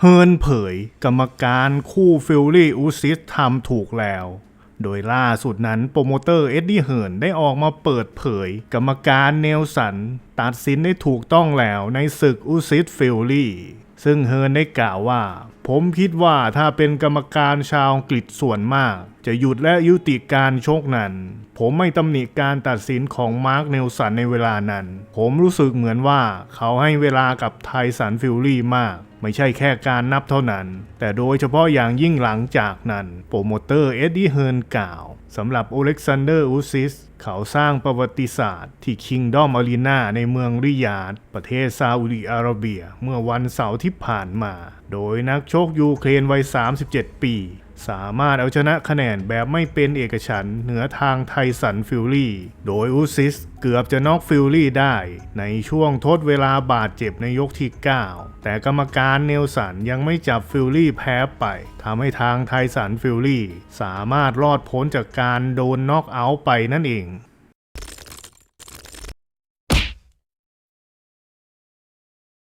เฮิร์นเผยกรรมการคู่ฟิลลี่อูซิสทำถูกแล้ว โดยล่าสุดนั้นโปรโมเตอร์เอ็ดดี้เฮิร์นได้ออกมาเปิดเผย กรรมการเนลสัน ตัดสินได้ถูกต้องแล้วในศึกอูซิสฟิลลี่ ซึ่งเฮิร์นได้กล่าวว่า ผมคิดว่าถ้าเป็นกรรมการชาวอังกฤษส่วนมาก จะหยุดและยุติการชกนั้น ผมไม่ตำหนิการตัดสินของมาร์คเนลสันในเวลานั้น ผมรู้สึกเหมือนว่าเขาให้เวลากับไทสันฟิลลี่มาก ไม่ใช่แค่การนับเท่านั้น แต่โดยเฉพาะอย่างยิ่งหลังจากนั้น โปรโมเตอร์เอ็ดดี้เฮิร์นกล่าวสำหรับโอเล็กซานเดอร์อูซิสเขาสร้างประวัติศาสตร์ที่คิงดอมอารีนาในเมืองริยาดประเทศซาอุดิอาระเบีย เมื่อวันเสาร์ที่ผ่านมา โดยนักชกยูเครนวัย 37 ปี สามารถเอาชนะคะแนนแบบไม่เป็นเอกฉันท์เหนือทางไทสันฟิลลี่ โดยอุซิสเกือบจะน็อกฟิลลี่ได้ ในช่วงทดเวลาบาดเจ็บในยกที่ 9 แต่กรรมการเนลสันยังไม่จับฟิลลี่แพ้ไปทำให้ทางไทสันฟิลลี่ สามารถรอดพ้นจากการโดนน็อกเอาท์ไปนั่นเอง